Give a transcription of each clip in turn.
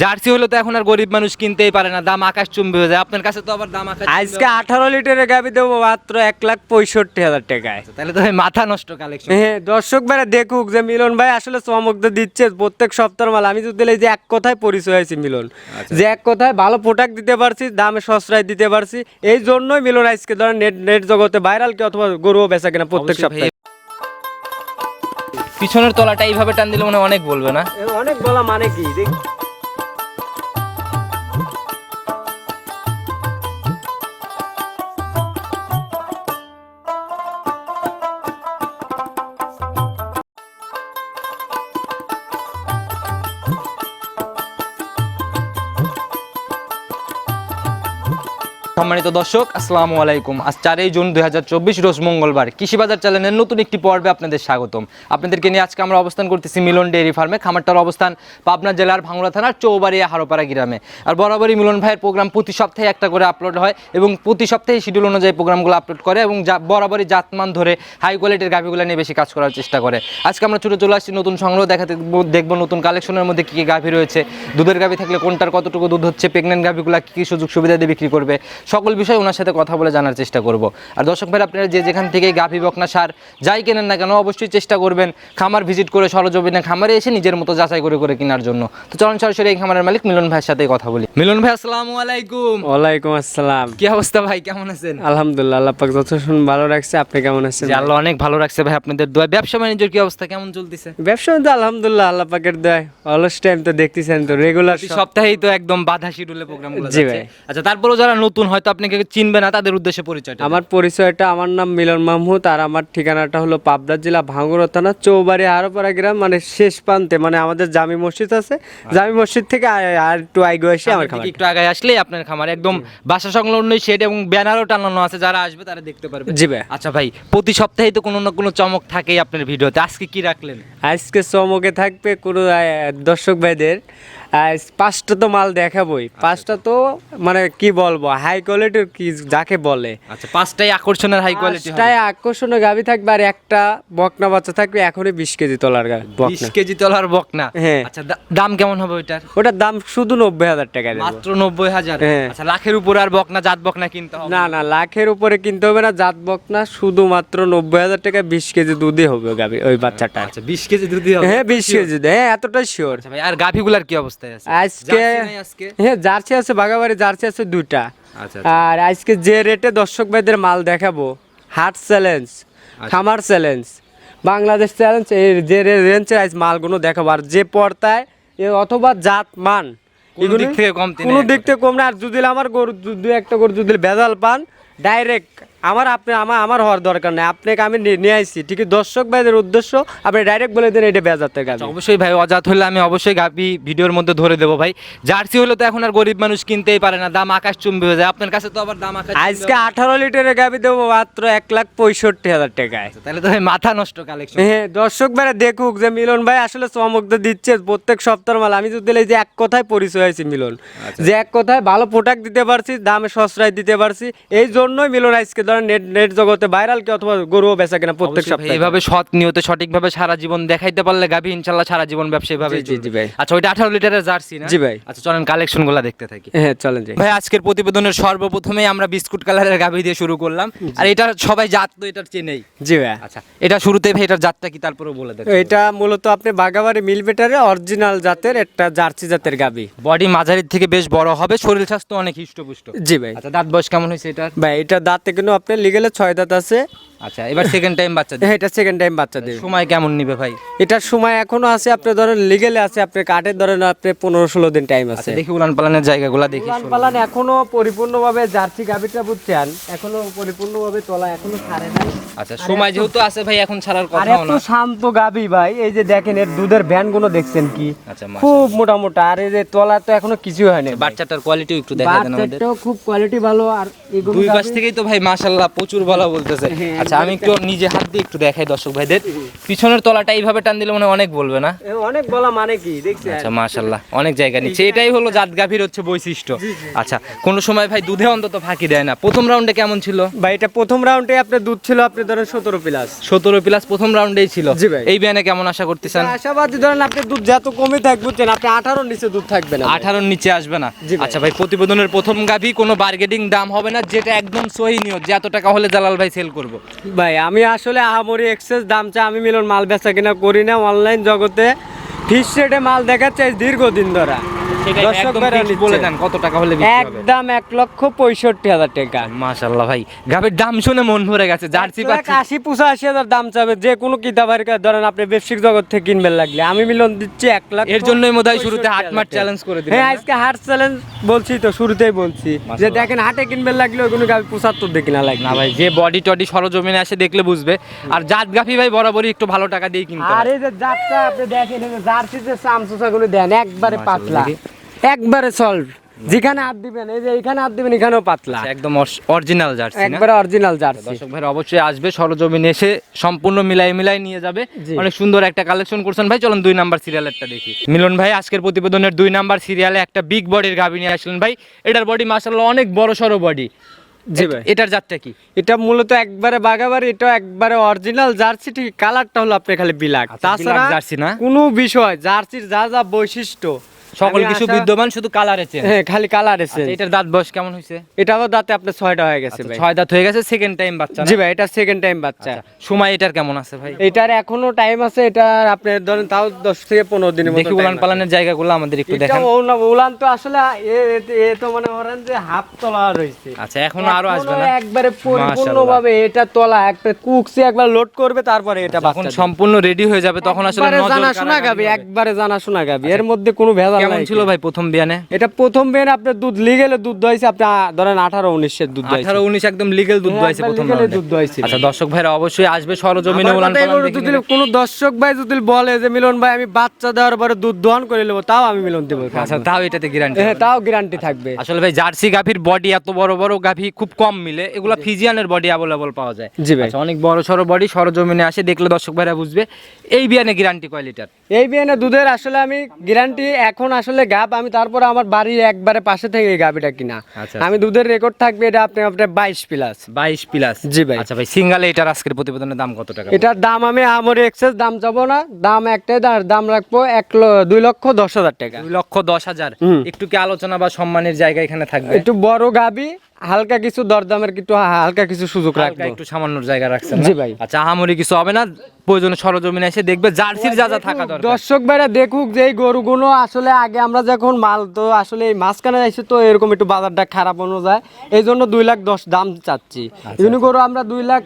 Jersey হলে তো এখন আর গরিব মানুষ কিনতেই পারে না দাম আকাশ চুম্বি হয়ে যায়। আপনার কাছে তো আবার দাম আকাশ আজকে আঠারো লিটারের গাবি দেবো মাত্র এক লাখ পঁয়ষট্টি হাজার টাকায়। তাহলে তো মাথা নষ্ট কালেকশন হ্যাঁ দর্শক ভাইরা দেখুক যে মিলন ভাই আসলে চমক তো দিচ্ছে প্রত্যেক সপ্তাহের মাল। আমি তো দিলে যে এক কথায় পরিচয় হয়েছি মিলন। যে এক কথায় ভালো প্রোডাক্ট দিতে পারছি দামে সস্তায় দিতে পারছি এই জন্যই মিলন আজকে ধরেন নেট নেট জগতে ভাইরাল কি অথবা গরুও বেচা কিনা প্রত্যেক সপ্তাহে। পিছনের তলাটা এইভাবে টান দিলে মনে অনেক বলবে না? অনেক বলা মানে কি? সম্মানিত দর্শক, আসসালামু আলাইকুম। আজ চারই জুন দুই হাজার চব্বিশ, রোজ মঙ্গলবার। কৃষিবাজার চ্যানেলের নতুন একটি পর্বে আপনাদের স্বাগতম। আপনাদেরকে নিয়ে আজকে আমরা অবস্থান করতেছি মিলন ডেয়ারি ফার্মে। খামারটার অবস্থান পাবনা জেলার ভাঙড়া থানার চৌবাড়িয়া হারোপাড়া গ্রামে। আর বরাবরই মিলন ভাইয়ের প্রোগ্রাম প্রতি সপ্তাহে একটা করে আপলোড হয় এবং প্রতি সপ্তাহে শিডিউল অনুযায়ী প্রোগ্রামগুলো আপলোড করে এবং বরাবরই জাতমান ধরে হাই কোয়ালিটির গাভিগুলো নিয়ে বেশি কাজ করার চেষ্টা করে। আজকে আমরা ছুটে চলে আসছি নতুন সংগ্রহ, দেখাতে দেখব নতুন কালেকশনের মধ্যে কী কী গাভি রয়েছে, দুধের গাভি থাকলে কোনটার কতটুকু দুধ হচ্ছে প্রেগনেন্ট গাভিগুলো কী কী সুযোগ সুবিধা দিয়ে বিক্রি করবে সকল বিষয় ওনার সাথে কথা বলে জানার চেষ্টা করব। আর দর্শক ভাই আপনারা যে যেখান থেকে গাভি বকনা সার যাই কেনেন না কেন অবশ্যই চেষ্টা করবেন খামার ভিজিট করে সরজমিনে খামারে এসে নিজের মতো যাচাই করে করে কেনার জন্য। তো চলুন সরাসরি এই খামারের মালিক মিলন ভাইয়ের সাথে কথা বলি। মিলন ভাই আসসালামু আলাইকুম। ওয়ালাইকুম আসসালাম। কি অবস্থা ভাই কেমন আছেন? আলহামদুলিল্লাহ আল্লাহ পাক যত শুন ভালো রাখছে। আপনি কেমন আছেন জি, আল্লাহ অনেক ভালো রাখছে ভাই আপনাদের দোয়া ব্যবসা বাণিজ্যের কি অবস্থা কেমন চলতেছে? ব্যবসা তো আলহামদুলিল্লাহ আল্লাহ পাকের দয় অলস টাইম তো দেখতেছেন তো রেগুলার সপ্তাহেই তো একদম বাধা শিডিউলে প্রোগ্রামগুলো জি ভাই। আচ্ছা তারপরেও যারা নতুন হয়তো আপনাকে চিনবে না তাদের উদ্দেশ্যে পরিচয়টা আমার পরিচয়টা আমার নাম মিলন মাহমুদ আর আমার ঠিকানাটা হলো পাবনা জেলা ভাঙ্গুরা থানা চৌবাড়ি আরোপাড়া গ্রাম মানে শেষ প্রান্তে মানে আমাদের জামি মসজিদ আছে। জামি মসজিদ থেকে আর- একটু আগে এসে আমার খাবার একটু আগে আসলেই আপনার খামার একদম বাসা সংলগ্ন শেড এবং ব্যানারও টানানো আছে যারা আসবে তারা দেখতে পারবে। জি ভাই। আচ্ছা ভাই প্রতি সপ্তাহে তো কোনো না কোনো চমক থাকেই আপনার ভিডিওতে আজকে কি রাখলেন? আজকে চমকে থাকবে কোনো দর্শক ভাইদের পাঁচটা তো মাল দেখাবই। পাঁচটা তো মানে কি বলব হাই কোয়ালিটির কি যাকে বলে। আচ্ছা পাঁচটাই আকর্ষণের হাই কোয়ালিটি আকর্ষণীয় গাভি থাকবে আর একটা বকনা বাচ্চা থাকবে এখনই বিশ কেজি তোলার বিশ কেজি তলার বকনা? হ্যাঁ। আচ্ছা দাম কেমন হবে ওইটার? ওটার দাম শুধু নব্বই হাজার টাকা মাত্র নব্বই হাজার? হ্যাঁ। আচ্ছা লাখের উপর আর বকনা জাত বকনা কিনতে হবে? না না লাখের উপরে কিনতে হবে না জাত বকনা শুধুমাত্র নব্বই হাজার টাকা বিশ কেজি দুধই হবে গাভি ওই বাচ্চাটা আচ্ছা বিশ কেজি দুধই হবে। হ্যাঁ বিশ কেজি হ্যাঁ এতটাই শিওর আচ্ছা ভাই আর গাভিগুলার কি অবস্থায় আছে। আজকে জার্সি হ্যাঁ জার্সি আছে বাগাবাড়ি জার্সি আছে দুইটা। আচ্ছা আর আজকে যে রেটে দর্শক ভাইদের মাল দেখাবো হাট চ্যালেঞ্জ আচ্ছা। খামার চ্যালেঞ্জ বাংলাদেশ চ্যালেঞ্জ এই যে রেঞ্জে আজ মালগুলো দেখাবো। আর যে পর্দায় অথবা জাত মান এগুলো থেকে কমতি কোনো দিক থেকে কম না। আর যদি আমার গরু দু- দু একটা গরু যদি ভেজাল পান ডাইরেক্ট আমার আপনি আমার আমার হওয়ার দরকার নেই। আপনাকে আমি নিয়ে- আইছি। ঠিক দর্শক ভাইদের উদ্দেশ্য আপনি ডাইরেক্ট বলে দেন এটা বেজাতে গাবি আচ্ছা, অবশ্যই ভাই অজাত হলে আমি অবশ্যই গাবি ভিডিওর মধ্যে ধরে দেবো ভাই। জার্সি হলে তো এখন আর গরিব মানুষ কিনতেই পারে না দাম আকাশ চুম্বি হয়ে যায়। আপনার কাছে তো আবার দাম আকাশ আজকে আঠারো লিটারের গাবি দেবো মাত্র এক লাখ পঁয়ষট্টি হাজার টাকায়। তাহলে তো ভাই মাথা নষ্ট কালেকশন হ্যাঁ দর্শক ভাইরা দেখুক যে মিলন ভাই আসলে চমক তো দিচ্ছে প্রত্যেক সপ্তাহের মাল। আমি তো দিলে যে এক কথায় পরিচয় হয়েছি মিলন। যে এক কথায় ভালো প্রোডাক্ট দিতে পারছি দামে সস্তায় দিতে পারছি এই জন্যই মিলন আজকে ধরেন নেট নেট জগতে ভাইরাল কি অথবা গরুও বেচা কিনা প্রত্যেক সপ্তাহে। এইভাবে সৎ নিয়তে সঠিকভাবে সারা জীবন দেখাইতে পারলে গাভি ইনশাল্লাহ সারা জীবন ব্যবসা এইভাবে জি, জি, ভাই। আচ্ছা ওইটা আঠারো লিটারের জার্সি না? জি ভাই। আচ্ছা চলেন কালেকশনগুলা দেখতে থাকি। হ্যাঁ চলেন যাই। ভাই আজকের প্রতিবেদনের সর্বপ্রথমেই আমরা বিস্কুট কালারের গাভি দিয়ে শুরু করলাম। আর এটা সবাই জাত তো এটার চেনেই। জি ভাই। আচ্ছা এটা শুরুতে ভাই এটার জাতটা কি তারপরে বলে দেন। এটা মূলত আপনি বাগাবাড়ি মিল বেটারে অরিজিনাল জাতের একটা জার্সি জাতের গাবি বডি মাঝারির থেকে বেশ বড় হবে শরীর স্বাস্থ্য অনেক হৃষ্টপুষ্ট। জি ভাই। আচ্ছা দাঁত বয়স কেমন হয়েছে এটার? ভাই এটা দাঁতে কিন্তু আপনি লিগেলে ছয় দাঁত আছে। আচ্ছা এবার সেকেন্ড টাইম বাচ্চা। হ্যাঁ এটা সেকেন্ড টাইম বাচ্চা দেবে। সময় কেমন নিবে ভাই? এটার সময় এখনও আছে আপনি ধরেন লিগেলে আছে আপনি কাঠের ধরেন আপনি পনেরো ষোলো দিন টাইম আছে। আচ্ছা দেখি উলান পালানের জায়গাগুলো দেখি উলান পালান এখনও পরিপূর্ণভাবে জার্সি গাভিটা বুঝছেন এখনও পরিপূর্ণভাবে তোলা এখনও ছাড়ে নাই। আচ্ছা সময় যেহেতু আছে ভাই এখন ছাড়ার এত না। শান্ত গাভি ভাই এই যে দেখেন এর দুধের ভ্যানগুলো দেখছেন কি? আচ্ছা খুব মোটা মোটা আর এই যে তোলা তো এখনও কিছু হয়নি বাচ্চাটার কোয়ালিটি একটু দেখা দেন আমাদের খুব কোয়ালিটি ভালো আর দুই পাশ থেকেই তো ভাই মাশাল্লাহ প্রচুর ভালো বলতেছে। হ্যাঁ, আচ্ছা আমি একটু নিজে হাত দিয়ে একটু দেখাই দর্শক ভাইদের। পিছনের তলাটা এইভাবে টান দিলে মনে হয় অনেক বলবে না? অনেক বলা মানে কি? দেখছেন? আচ্ছা মাশাল্লাহ অনেক জায়গা নিচ্ছে। এটাই হলো জাত গাভীর হচ্ছে বৈশিষ্ট্য। আচ্ছা কোন সময় ভাই দুধে অন্তত ফাঁকি দেয় না? প্রথম রাউন্ডে কেমন ছিল? ভাই এটা প্রথম রাউন্ডে আপনার দুধ ছিল আপনি ধরেন সতেরো প্লাস। সতেরো প্লাস প্রথম রাউন্ডেই ছিল। জি ভাই। এই বিয়ানে কেমন আশা করতেছেন? আশাবাদী ধরেন আপনি দুধ যত কমে থাকবে বুঝছেন? আপনি আঠারোর নিচে দুধ থাকবে না আঠারোর নিচে আসবে না। আচ্ছা ভাই প্রতিবেদনের প্রথম গাভী কোনো বার্গেটিং দাম হবে না যেটা একদম সহি নিয়ত যে এত টাকা হলে জালাল ভাই সেল করব। ভাই, আমি আসলে আহামরি এক্সেস দাম চা আমি মিলন মাল বেচা কিনা করি না অনলাইন জগতে। ফিস রেটে মাল দেখাচ্ছে দীর্ঘদিন ধরা। দর্শক একদম ভাইরা fixed নিচ্ছে। বলে দেন কত টাকা হলে একদম এক লক্ষ পঁয়ষট্টি হাজার টাকা। মাশাল্লাহ ভাই গাভির দাম শুনে মন ভরে গেছে জার্সি পাচ্ছি। আশি পঁচাশি হাজার দাম চাবে যে কোনো কিতাবের ধরেন আপনি ব্যবসায়িক জগৎ থেকে কিনবেন লাগলে। আমি মিলন দিচ্ছি এক লাখ এর জন্যই বোধহয় শুরুতে হাট হাজার চ্যালেঞ্জ করে দিলেন হ্যাঁ আজকে হাট চ্যালেঞ্জ বলছি তো শুরুতেই বলছি। যে দেখেন হাটে কিনবেন লাগলে ওইগুলো গাবি পঁচাত্তর লাগবে। না ভাই যে বডি টডি সরজমিনে আসে দেখলে বুঝবে। আর জাত গাফি ভাই বরাবরই একটু ভালো টাকা দিয়ে কিনতে আর এই যে জাতটা আপনি দেখেন এই যে চামচুচাগুলো দেন একবারে পাতলা। দেখি। একবারে সলভ যেখানে হাত দিবেন এই যে এখানে হাত দিবেন এখানেও পাতলা। আচ্ছা, একদম অরিজিনাল জার্সি না? একবারে অরিজিনাল জার্সি দর্শক ভাই অবশ্যই আসবে সরজমিনে এসে সম্পূর্ণ মিলাই মিলাই নিয়ে যাবে। অনেক সুন্দর একটা কালেকশন করছেন ভাই চলুন দুই নাম্বার সিরিয়ালেরটা দেখি। মিলন ভাই আজকের প্রতিবেদনের দুই নাম্বার সিরিয়ালে একটা বিগ বডির গাভি নিয়ে আসলেন ভাই। এটার বডি মাসাল্লাহ অনেক বড় সড়ো বডি জি ভাই। এটার জাতটা কি? এটা মূলত একবারে বাগাবাড়ি এটা একবারে অরিজিনাল জার্সি ঠিক কালারটা হলো আপনি খালি বিলাক আচ্ছা, তাছাড়া জার্সি না? কোনো বিষয় জার্সির যা যা বৈশিষ্ট্য সকল কিছু বিদ্যমান শুধু কালার আছে হ্যাঁ খালি কালার এসে এটার দাঁত বয়স কেমন হয়েছে? এটাও দাঁতে আপনার ছয়টা হয়ে গেছে আচ্ছা, ভাই। ছয় দাঁত হয়ে গেছে সেকেন্ড টাইম বাচ্চা জি ভাই এটা সেকেন্ড টাইম বাচ্চা। আচ্ছা, সময় এটার কেমন আছে ভাই? এটার এখনও টাইম আছে এটার আপনার ধরেন তাও দশ থেকে পনেরো দিনের মতো উলান পালানের জায়গাগুলো আমাদের একটু দেখেন। উলান তো আসলে এ- তো মনে করেন যে হাফ তলা রয়েছে। আচ্ছা এখনও আরও আসবে না? একবারে পরিপূর্ণভাবে এটা তলা একটা কুকসি একবার লোড করবে তারপরে এটা বাচ্চা সম্পূর্ণ রেডি হয়ে যাবে তখন আসলে জানা শোনা গাবি একবারে জানা শোনা গাবি। এর মধ্যে কোনো ভেজাল কেমন ছিল ভাই প্রথম বিয়ানে? এটা প্রথম বেন আপনার দুধ লিগেলে দুধ দইছে আপনি ধরেন আঠারো উনিশের দুধ দইছে আঠারো উনিশ একদম লিগেল দুধ হ্যাঁ, প্রথম রাউন্ডে। দুধ। আচ্ছা দর্শক ভাইরা অবশ্যই আসবে সরজমিনে পালান। কোনো দর্শক ভাই যদি বলে যে মিলন ভাই আমি বাচ্চা দেওয়ার পরে দুধ করে নেব তাও আমি মিলন দেবো আচ্ছা তাও এটাতে গ্যারান্টি হ্যাঁ তাও গ্যারান্টি থাকবে। আসলে ভাই জার্সি গাভীর বডি এত বড় বড় গাভী খুব কম মিলে। এগুলো ফিজিয়ানের বডি অ্যাভেলেবল পাওয়া যায়। জি ভাই। আচ্ছা, অনেক বড় সড়ো বডি সরজমিনে আসে দেখলে দর্শক ভাইরা বুঝবে। এই বিয়ানে গ্যারান্টি কয় লিটার এই বিয়ানে দুধের আসলে আমি গ্যারান্টি এখন আসলে গাব আমি তারপরে আমার বাড়ির একবারে পাশে থেকে গাবিটা কিনা। আচ্ছা, আমি দুধের রেকর্ড থাকবে এটা আপনি আপনার বাইশ প্লাস বাইশ প্লাস জি ভাই। আচ্ছা ভাই সিঙ্গালে এটার আজকের প্রতিবেদনের দাম কত টাকা? এটার দাম আমি আমার এক্সেস দাম চাবো না। দাম একটাই দাম দাম রাখব এক দুই লক্ষ দশ হাজার টাকা। দুই লক্ষ দশ হাজার। একটু কি আলোচনা বা সম্মানের জায়গা এখানে থাকবে? একটু বড় গাবি হালকা কিছু দরদামের একটু হালকা কিছু সুযোগ রাখবে একটু সামান্য জায়গা রাখছেন না? জি ভাই। আচ্ছা আহামরি কিছু হবে না প্রয়োজনে সরজমিনে এসে দেখবে জার্সির যা যা থাকা দরকার দর্শক ভাইরা দেখুক যে এই গরুগুলো আসলে আগে আমরা যখন মাল তো আসলে এই মাঝখানে এসে তো এরকম একটু বাজারটা খারাপ হয়ে যায় এই জন্য দুই লাখ দশ দাম চাচ্ছি আচ্ছা, ইউনি গরু আমরা দুই লাখ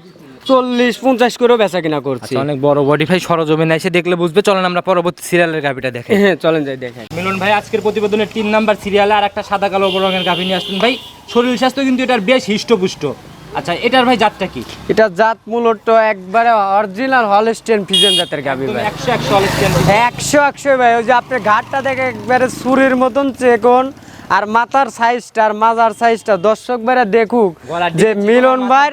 চল্লিশ পঞ্চাশ করেও বেচা কিনা করছি। আচ্ছা অনেক বড় বডি ভাই সরজমিনে এসে দেখলে বুঝবে। চলেন আমরা পরবর্তী সিরিয়ালের গাভিটা দেখে হ্যাঁ চলেন যাই দেখেন। মিলন ভাই আজকের প্রতিবেদনের তিন নাম্বার সিরিয়ালে আর একটা সাদা কালো রঙের গাভী নিয়ে আসলেন। ভাই শরীর স্বাস্থ্য কিন্তু এটার বেশ হিষ্টপুষ্ট। আচ্ছা এটার ভাই জাতটা কি? এটা জাত মূলত একবারে অরিজিনাল হলস্টেন ফিজেন জাতের গাবি ভাই। একশো একশো অলিস্টিয়ান একশো একশো ভাই ওই যে আপনার ঘাটটা দেখে একবারে সুরের মতন চেকন। আর মাথার সাইজটা আর মাজার সাইজটা দর্শক ভাইরা দেখুক যে মিলন ভাই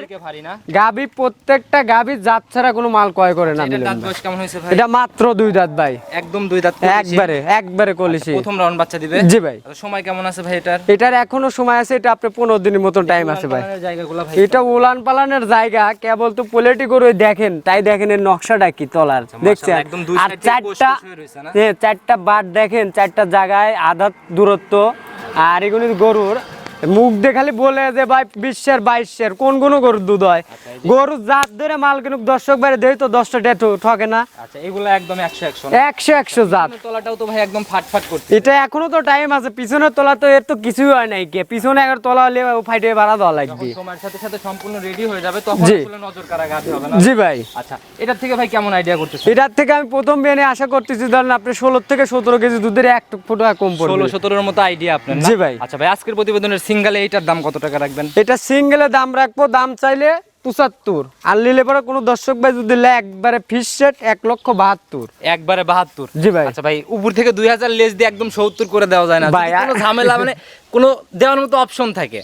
গাবি প্রত্যেকটা গাবি জাত ছাড়া কোনো মাল ক্রয় করে না মিলন এটা মাত্র দুই দাঁত ভাই। একদম দুই দাঁত একবারে একবারে কলিসি প্রথম রাউন্ড বাচ্চা দিবে। জি ভাই। আচ্ছা, সময় কেমন আছে ভাই এটার? এটার এখনও সময় আছে এটা আপনার পনেরো দিনের মতন টাইম আছে ভাই। এটা উলান পালানের জায়গা কেবল তো পোলেটি করে দেখেন তাই দেখেন এর নকশাটা কি তলার দেখছেন? আচ্ছা, একদম দুই আর চারটা? হ্যাঁ চারটা বার দেখেন চারটা জায়গায় আধা দূরত্ব। আর এগুলি গরুর মুখ দেখালি বলে যে ভাই বিশ্বের বাইশের কোন কোন গরুর দুধ হয়? আচ্ছা, গরু জাত ধরে মাল কিন্তু দর্শক বাইরে দেয় তো দশটা ডেট ঠকে না। আচ্ছা এগুলো একদম একশো একশো একশো একশো জাত। তলাটাও তো ভাই একদম ফাট ফাট করছে। এটা এখনও তো টাইম আছে পিছনের তলা তো এর তো কিছুই হয় নাই কে। পিছনে এগারো তলা হলে ফাইটে বাড়া দেওয়া লাগবে। সময়ের সাথে সাথে সম্পূর্ণ রেডি হয়ে যাবে তখন। আসলে নজর হবে না? জি ভাই। আচ্ছা এটার থেকে ভাই কেমন আইডিয়া করতেছে এটার থেকে আমি প্রথম বিয়ানে আশা করতেছি ধরেন আপনি ষোলো থেকে সতেরো কেজি দুধের এক ফুটো কম পড়বে। ষোলো সতেরোর মতো আইডিয়া আপনার জি ভাই। আচ্ছা ভাই আজকের প্রতিবেদনের সিঙ্গেলে এইটার দাম কত টাকা রাখবেন? এটা সিঙ্গেলে দাম রাখব দাম চাইলে পঁচাত্তর। আর নিলে পরে কোনো দর্শক ভাই যদি একবারে ফিস সেট এক লক্ষ বাহাত্তর। একবারে বাহাত্তর? জি ভাই। আচ্ছা ভাই উপর থেকে দুই হাজার লেস দিয়ে একদম সত্তর করে দেওয়া যায় না। ভাই, কোনো ঝামেলা মানে কোনো দেওয়ার মতো অপশন থাকে?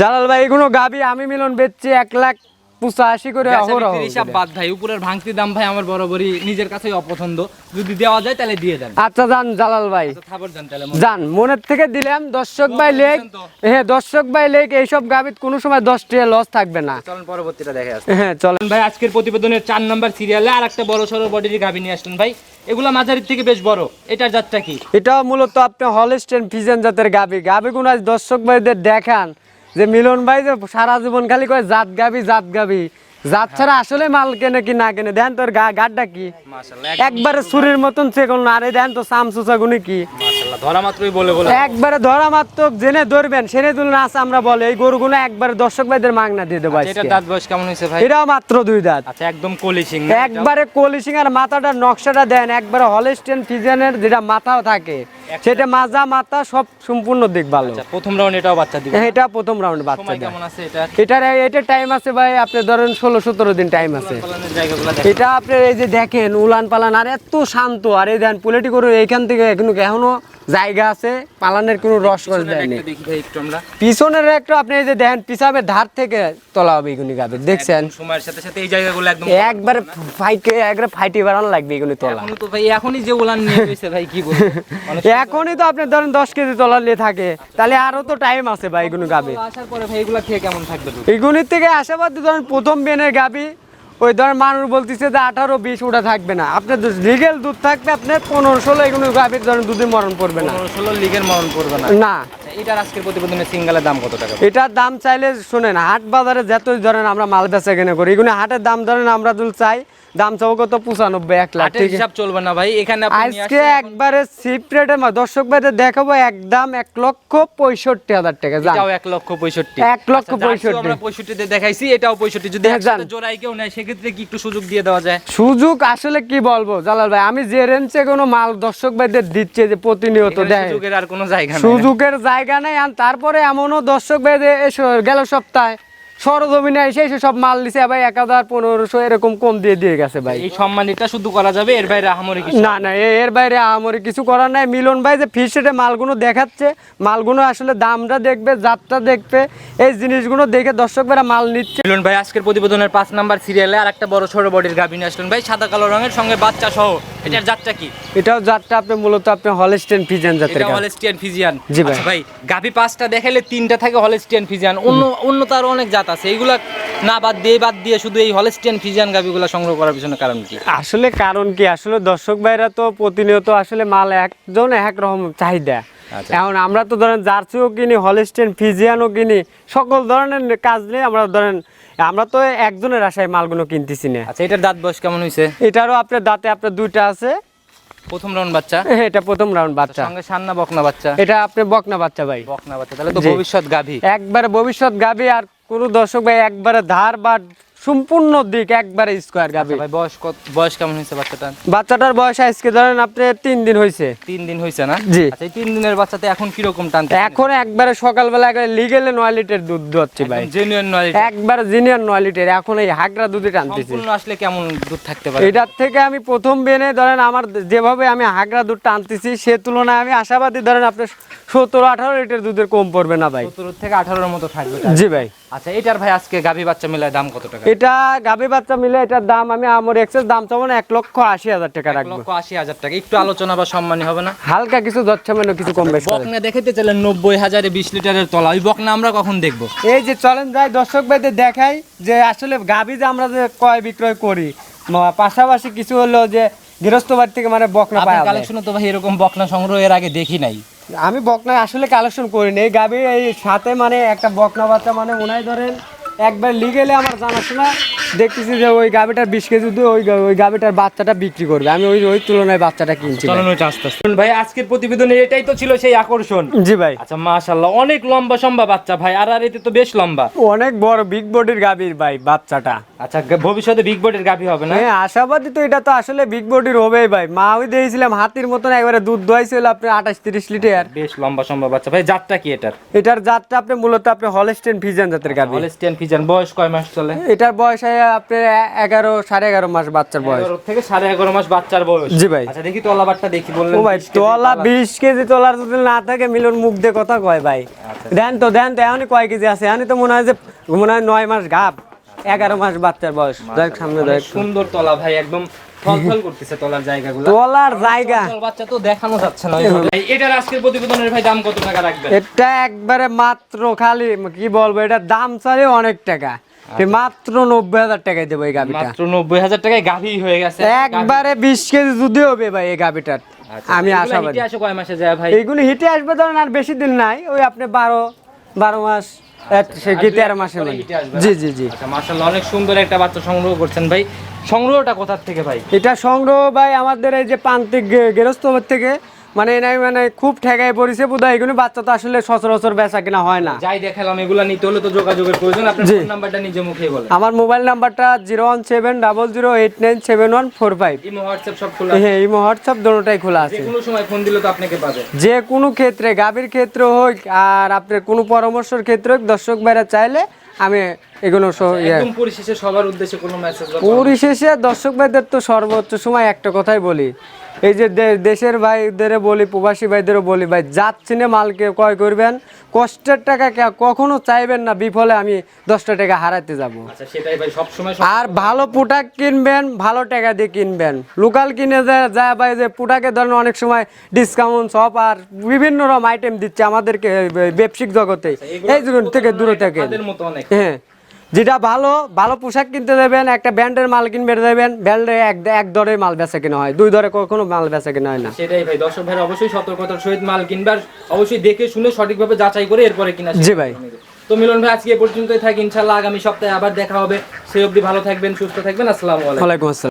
জালাল ভাই এগুলো গাবি আমি মিলন বেচছি এক লাখ পঁচাশি করে বেচা অহরহ বিক্রির হিসাব বাদ ভাই উপরের ভাঙতি দাম ভাই আমার বরাবরই নিজের কাছেই অপছন্দ। যদি দেওয়া যায় তাহলে দিয়ে দেন। আচ্ছা যান জালাল ভাই। আচ্ছা, যান মনের থেকে দিলাম দর্শক ভাই লেখ হ্যাঁ দর্শক ভাই লেখ এইসব গাবিত কোনো সময় দশ টাকা লস থাকবে না। চলুন পরবর্তীটা দেখে হ্যাঁ চলেন। ভাই আজকের প্রতিবেদনের চার নাম্বার সিরিয়ালে আর একটা বড় সড়ো বডির গাভী নিয়ে আসলেন ভাই। এগুলা মাঝারির থেকে বেশ বড়। এটার জাতটা কি? এটাও মূলত আপনি হলস্টেন ফিজেন জাতের গাবি। গাবি গুলো আজ দর্শক ভাইদের দেখান। যে মিলন ভাই যে সারা জীবন খালি কয় জাত গাবি জাত গাবি। ছাড়া আসলে মাল কেনে কি না কেনে? দেন তোর গা গাড্ডা কি? একবারে সুরের মতন আরে দেন তো সামসুসা গুনি কি? মাশাআল্লাহ ধরা মাত্রই বলে বলে। একবারে ধরা মাত্র জেনে ধরবেন সেনে তুলনা আছে আমরা বলে। এই গরুগুলো একবারে দর্শক ভাইদের মাগনা দিয়ে দেবো আচ্ছা, দাঁত বয়স কেমন হয়েছে ভাই? এটাও মাত্র দুই দাঁত। আচ্ছা একদম কলিশিং একবারে আর মাথাটার নকশাটা দেন। একবারে হলস্টেন ফিজেনের যেটা মাথাও থাকে সেটা মাজা মাথা সব সম্পূর্ণ দিক ভালো। আচ্ছা প্রথম রাউন্ড এটাও বাচ্চা দিবে এটা প্রথম রাউন্ড বাচ্চা সময় কেমন আছে এটা এটার এটা টাইম আছে ভাই আপনি ধরেন ষোলো, সতেরো দিন টাইম আছে। এটা আপনার এই যে দেখেন, উলান পালান, আর এত শান্ত। আর এই দেন, পোলেটি করে এইখান থেকে এখনও এখনও জায়গা আছে পালানের কোনো রস রস দেয়নি। পিছনের একটা আপনি এই যে দেখেন পিছাবের ধার থেকে তোলা হবে এগুলি গাবে দেখছেন? সময়ের সাথে সাথে এই জায়গাগুলো একদম একবারে ফাইটে একবারে ফাইটে বাড়ানো লাগবে এগুলি তোলা। এখনই তো ভাই এখনই যে উলান নিয়ে গেছে ভাই কি বলব? এখনই তো আপনি ধরেন দশ কেজি তোলা নিয়ে থাকে তাহলে আরও তো টাইম আছে ভাই এগুলো গাবে। আসার পরে ভাই এগুলো খেয়ে কেমন থাকবে? এগুলির থেকে আশাবাদ ধরেন প্রথম বেনের গাবি ওই ধর মানুষ বলতেছে যে আঠারো বিশ ওটা থাকবে না। আপনার লিগেল দুধ থাকবে আপনার পনেরো ষোলো এগুলো গাভীর ধরেন দুধে মরণ পড়বে না। ষোলো লিগেল মরণ পড়বে না। না। এটার আজকের সিঙ্গেলের দাম কত টাকা? এটার দাম চাইলে শোনেন হাট বাজারে যতই ধরেন আমরা মাল বেচা কেনে করি এগুলো হাটের দাম ধরেন আমরা যদি চাই দাম কত? পঁচানব্বই এক লাখ ঠিক হিসাব চলবে না ভাই এখানে আজকে একবারে সিপ রেটে দর্শক ভাইদের দেখাবো একদম এক লক্ষ পঁয়ষট্টি হাজার টাকা এটাও এক লক্ষ পঁয়ষট্টি। এক লক্ষ আচ্ছা, পঁয়ষট্টি। আমরা পঁয়ষট্টিতে দেখাইছি এটাও পঁয়ষট্টি। যদি হ্যাঁ, জোড়াই কেউ নেয় সেক্ষেত্রে কি একটু সুযোগ দিয়ে দেওয়া যায়? সুযোগ আসলে কি বলব জালাল ভাই আমি যে রেঞ্জে কোনো মাল দর্শক ভাইদের দিচ্ছে যে প্রতিনিয়ত দেয়। সুযোগের আর কোনো জায়গা সুযোগের জায়গা নেই আর তারপরে এমনও দর্শক বেঁধে এসো গেল সপ্তাহে। সরজমিনে এসে এসে সব মাল দিছে ভাই এক হাজার পনেরোশো এরকম কম দিয়ে দিয়ে গেছে ভাই। এই সম্মানিটা শুধু করা যাবে এর বাইরে আহামরি কিছু না না এর বাইরে আমার কিছু করার নাই। মিলন ভাই যে ফিস রেটে মালগুলো দেখাচ্ছে মালগুলো আসলে দামটা দেখবে জাতটা দেখবে এই জিনিসগুলো দেখে দর্শক ভাইরা মাল নিচ্ছে। মিলন ভাই আজকের প্রতিবেদনের পাঁচ নাম্বার সিরিয়ালে আর একটা বড় ছোট বডির গাভী নিয়ে আসলেন। ভাই সাদা কালো রঙের সঙ্গে বাচ্চা সহ এটার জাতটা কি? এটাও জাতটা আপনি মূলত আপনি হলস্টেন ফিজেন জাতের এটা। হলস্টিয়ান ফিজিয়ান জি ভাই। আচ্ছা ভাই। গাভী পাঁচটা দেখাইলে তিনটা থাকে হলস্টিয়ান ফিজিয়ান অন্য অন্য তার অনেক জাত আছে এইগুলা না বাদ দিয়ে বাদ দিয়ে শুধু এই হলস্টিয়ান ফিজিয়ান গাভীগুলো সংগ্রহ করার পিছনে কারণ কি? আসলে কারণ কি? আসলে দর্শক ভাইরা তো প্রতিনিয়ত আসলে মাল একজন এক রকম চাহিদা। আচ্ছা। এখন আমরা তো ধরেন জার্সিও কিনি হলিস্টেন ফিজিয়ানও কিনি সকল ধরনের কাজ নিয়ে আমরা ধরেন আমরা তো একজনের আশায় মালগুলো কিনতেছি না। আচ্ছা এটার দাঁত বয়স কেমন হয়েছে এটারও আপনার দাঁতে আপনার দুইটা আছে। প্রথম রাউন্ড বাচ্চা? এটা প্রথম রাউন্ড বাচ্চা। সঙ্গে সান্না বকনা বাচ্চা। এটা আপনি বকনা বাচ্চা ভাই। বকনা বাচ্চা তাহলে তো ভবিষ্যৎ গাভী। একবার ভবিষ্যৎ গাবি আর কোনো দর্শক ভাই একবারে ধার বা সম্পূর্ণ দিক একবারে স্কোয়ার গাবি ভাই বয়স কত বয়স কেমন হয়েছে বাচ্চাটার? বাচ্চাটার বয়স আজকে ধরেন আপনি তিন দিন হয়েছে। তিন দিন হয়েছে না? জি। আচ্ছা এই তিন দিনের বাচ্চাতে এখন কীরকম টানতে এখন একবারে সকালবেলা লিগেলে নয় লিটার দুধ দোয়াচ্ছি ভাই। জেনুইন নলেজ একবার জিনিয়র নয় লিটার এখন এই হাগরা দুধে টানতেছি। সম্পূর্ণ আসলে কেমন দুধ থাকতে পারে? এটার থেকে আমি প্রথম বেনে ধরেন আমার যেভাবে আমি হাগরা দুধ টানতেছি সে তুলনায় আমি আশাবাদী ধরেন আপনার সতেরো আঠারো লিটার দুধের কম পড়বে না ভাই। সতেরো থেকে আঠারোর মতো থাকবে জি ভাই। আচ্ছা এটার ভাই আজকে গাভী বাচ্চা মিলায় দাম কত টাকা? এটা গাভী বাচ্চা মিলে এটার দাম আমি আমার এক্সেস দাম চাবো না এক লক্ষ আশি হাজার টাকা রাখব। লক্ষ আশি হাজার টাকা। একটু আলোচনা বা সম্মানী হবে না? হালকা কিছু যাচ্ছে মানে কিছু কম বেশ। বকনা দেখাইতে চাইলেন নব্বই হাজারে বিশ লিটারের তলা। ওই বকনা আমরা কখন দেখব? এই যে চলেন যাই দর্শক ভাইদের দেখাই যে আসলে গাভী যে আমরা যে ক্রয় বিক্রয় করি পাশাপাশি কিছু হলো যে গৃহস্থ বাড়ি থেকে মানে বকনা পায় কালেকশনে তো ভাই এরকম বকনা সংগ্রহ এর আগে দেখি নাই। আমি বকনা আসলে কালেকশন করিনি। এই গাবি এই সাথে মানে একটা বকনা বাচ্চা মানে ওনাই ধরেন, একবার লিগেলে আমার জানাশোনা। দেখতেছি যে ওই গাভীটার বিশ কেজি দুধ ওই ওই গাভীটার বাচ্চাটা বিক্রি করবে। আমি ওই ওই তুলনায় বাচ্চাটা কিনছি ভাই। চলুন আস্তে আস্তে। ভাই আজকের প্রতিবেদনে এটাই তো ছিল সেই আকর্ষণ। জি ভাই। আচ্ছা মাশাল্লাহ অনেক লম্বা সম্ভা বাচ্চা ভাই আর আর এতে তো বেশ লম্বা। অনেক বড় বিগ বডির গাভীর ভাই বাচ্চাটা। আচ্ছা ভবিষ্যতে বিগ বডির গাভী হবে না? হ্যাঁ আশাবাদী তো এটা তো আসলে বিগ বডির হবেই ভাই। মা ওই দিয়েছিলাম হাতির মতন একবারে দুধ দোয়াইছিল আপনি আঠাশ তিরিশ লিটার বেশ লম্বা সম্ভা বাচ্চা ভাই জাতটা কি এটার? এটার জাতটা আপনি মূলত আপনি হলস্টেন ফিজান জাতের গাভী। হলস্টিয়ান ফিজান বয়স কয় মাস চলে? এটার বয়স হয় আপনার এগারো সাড়ে এগারো মাস বাচ্চার বয়স। থেকে সাড়ে এগারো মাস বাচ্চার বয়স। জি ভাই। আচ্ছা দেখি তলাবারটা দেখি বললেন ও ভাই 20 কেজি তোলা তলা। বিশ কেজি তোলার যদি না থাকে মিলন মুখ দিয়ে কথা কয় ভাই। আচ্ছা। দেন তো দেন তো এখনই কয় কেজি আছে? এখনই তো মনে হয় যে মনে হয় নয় মাস গাপ। এগারো মাস বাচ্চার বয়স। দেখ সামনে দেখ সুন্দর তলা ভাই একদম করতেছে তলার জায়গাগুলো। তোলার জায়গা। বাচ্চা তো দেখানো যাচ্ছে না ভাই, এটার আজকের প্রতিবেদনের ভাই দাম কত টাকা রাখবেন? এটা একবারে মাত্র খালি কি বলব এটা দাম চাই অনেক টাকা। মাত্র নব্বই হাজার টাকায় দেবো এই গাভিটা। মাত্র নব্বই হাজার টাকায় গাভী হয়ে গেছে। একবারে বিশ কেজি দুধে হবে ভাই এই গাভিটার। আচ্ছা, আমি এগুলা আশাবাদী। হিটে কয় মাসে যায় ভাই? এইগুলো হিটে আসবে ধরেন আর বেশি দিন নাই ওই আপনি বারো বারো মাস তেরো মানে। জি জি জি। আচ্ছা অনেক সুন্দর একটা বাচ্চা সংগ্রহ করছেন ভাই। সংগ্রহটা কোথার থেকে ভাই? এটা সংগ্রহ ভাই আমাদের এই যে প্রান্তিক গেরস্থ থেকে মানে এনাই মানে খুব ঠেকায় পড়েছে বোধহয় এগুলো বাচ্চা তো আসলে সচরাচর বেচা কিনা হয় না। যাই দেখালাম এগুলা নিতে হলে তো যোগাযোগের প্রয়োজন। আপনার ফোন নাম্বারটা নিজে মুখেই বলেন। আমার মোবাইল নাম্বারটা zero one seven double zero eight nine seven one four five. Imo WhatsApp সব খোলা হ্যাঁ এই হোয়াটসঅ্যাপ দুটোটাই খোলা যে আছে। কোনো সময় ফোন দিলে তো আপনাকে পাবে। যে কোনো ক্ষেত্রে গাভীর ক্ষেত্রে হোক আর আপনার কোনো পরামর্শের ক্ষেত্রে হোক দর্শক ভাইরা চাইলে আমি এগুলো সহ- ইয়ে- একদম পরিশেষে সবার উদ্দেশ্যে কোনো মেসেজ পরিশেষে দর্শক ভাইদের তো সর্বোচ্চ সময় একটা কথাই বলি। এই যে দেশের ভাইদের বলি প্রবাসী ভাইদেরও বলি ভাই যাচ্ছি না মালকে ক্রয় করবেন কষ্টের টাকা কখনো চাইবেন না বিফলে আমি দশটা টাকা হারাতে যাব। আচ্ছা আর ভালো প্রোডাক্ট কিনবেন ভালো টাকা দিয়ে কিনবেন। লোকাল কিনে যায় যা ভাই যে প্রোডাক্টের ধরেন অনেক সময় ডিসকাউন্ট সব আর বিভিন্ন রকম আইটেম দিচ্ছে আমাদেরকে এই ব্যবসায়িক জগতে। এই যুগ থেকে দূরে থেকে হ্যাঁ। যেটা ভালো ভালো পোশাক কিনতে দেবেন একটা ব্যান্ডের মাল কিনবে দেবেন ব্যান্ডে এক এক দরে মাল বেচা কিনা হয় দুই দরে কখনো মাল বেচা কিনা হয় না। সেটাই ভাই দর্শক ভাই অবশ্যই সতর্কতার সহিত মাল কিনবার অবশ্যই দেখে শুনে সঠিকভাবে যাচাই করে এরপরে কিনা জি ভাই। তো মিলন ভাই আজকে পর্যন্তই থাকি ইনশাল্লাহ আগামী সপ্তাহে আবার দেখা হবে। সেই অবধি ভালো থাকবেন সুস্থ থাকবেন আসসালামু আলাইকুম। আসসালাম।